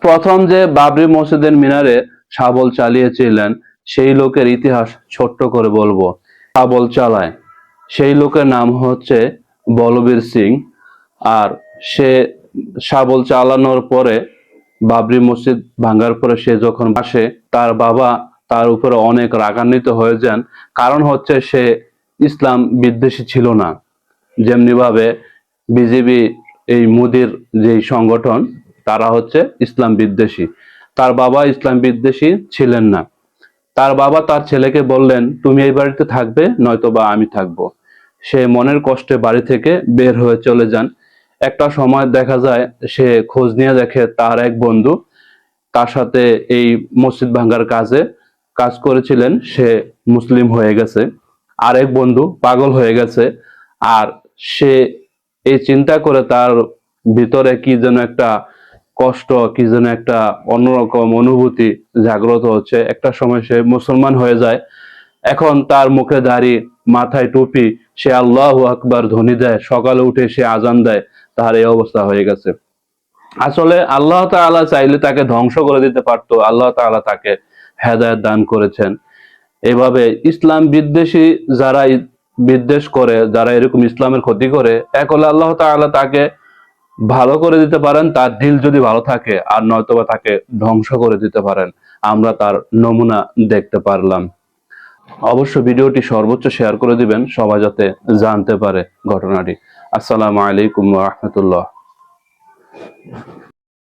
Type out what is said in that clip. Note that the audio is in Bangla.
প্রথম যে বাবরি মসজিদের মিনারে শাবল চালিয়েছিলেন, সেই লোকের ইতিহাস ছোট্ট করে বলব। শাবল চালায়। সেই লোকের নাম হচ্ছে বলবীর সিং। আর সে শাবল চালানোর পরে বাবরি মসজিদ ভাঙার পরে সে যখন আসে, তার বাবা তার উপরে অনেক রাগান্বিত হয়ে যান। কারণ হচ্ছে সে ইসলাম বিদ্বেষী ছিল না। যেমনিভাবে বিজেপি এই মোদির যে সংগঠন তারা হচ্ছে ইসলাম বিদ্বেষী। তার বাবা ইসলাম বিদ্বেষী ছিলেন না। তার বাবা তার ছেলেকে বললেন, তুমি এই বাড়িতে থাকবে, নয়তোবা আমি থাকব। সে মনের কষ্টে বাড়ি থেকে বের হয়ে চলে যান। একটা সময় দেখা যায়, সে খোঁজ নিয়ে দেখে তার এক বন্ধু তার সাথে এই মসজিদ ভাঙ্গার কাজে কাজ করেছিলেন। সে মুসলিম হয়ে গেছে। আরেক বন্ধু পাগল হয়ে গেছে। আর সে এই চিন্তা করে তার ভিতরে কি যেন একটা কষ্ট, কি যেন একটা অন্যরকম অনুভূতি জাগ্রত হচ্ছে। একটা সময় সে মুসলমান হয়ে যায়। এখন তার মুখে দাড়ি, মাথায় টুপি, সে আল্লাহ আকবার ধ্বনি দেয়। সকালে উঠে সে আজান দেয়। তার এই অবস্থা হয়ে গেছে। আসলে আল্লাহ তাআলা চাইলে তাকে ধ্বংস করে দিতে পারতো। আল্লাহ তাআলা তাকে হেদায়ত দান করেছেন। এভাবে ইসলাম বিদ্বেষী যারা বিদ্বেষ করে, যারা এরকম ইসলামের ক্ষতি করে, এক হলে আল্লাহ তাআলা তাকে ভালো করে দিতে পারেন, তার দিল যদি ভালো থাকে আর নয়তোবা তাকে ধ্বংস করে দিতে পারেন, আমরা তার নমুনা দেখতে পারলাম। অবশ্য ভিডিওটি সর্বোচ্চ শেয়ার করে দিবেন, সবাই যাতে জানতে পারে ঘটনাটি। আসসালামু আলাইকুম রহমতুল্লাহ।